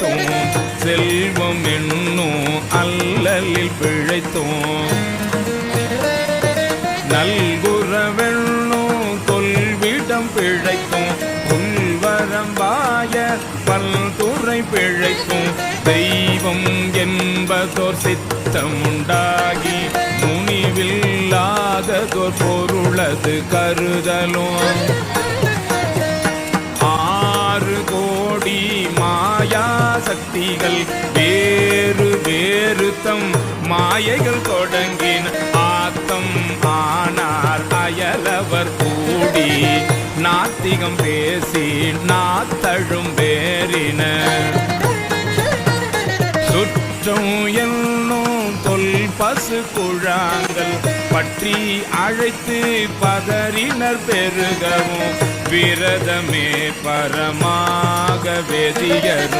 பிழைத்தோம் செல்வம் என்னும் அல்லலில் பிழைத்தோம். நல்குறவெண்ணும் தொல்விடம் பிழைக்கும். புல்வரம்பாய பல்துறை பிழைக்கும். தெய்வம் என்பதோர் சித்தம் உண்டாகி முனிவில்லாததோர் பொருளது கருதலும். சக்திகள் வேறு வேறு தம் மாயைகள் தொடங்கின ஆத்தம் ஆனார் அயலவர் கூடி. நாத்திகம் பேசி நாத்தழும் வேறின சுற்றம் என்னும் தொல் பசு குழாங்கள் பற்றி அழைத்து பதறினர் பெருகவும். விரதமே பரமாக வெதியரும்.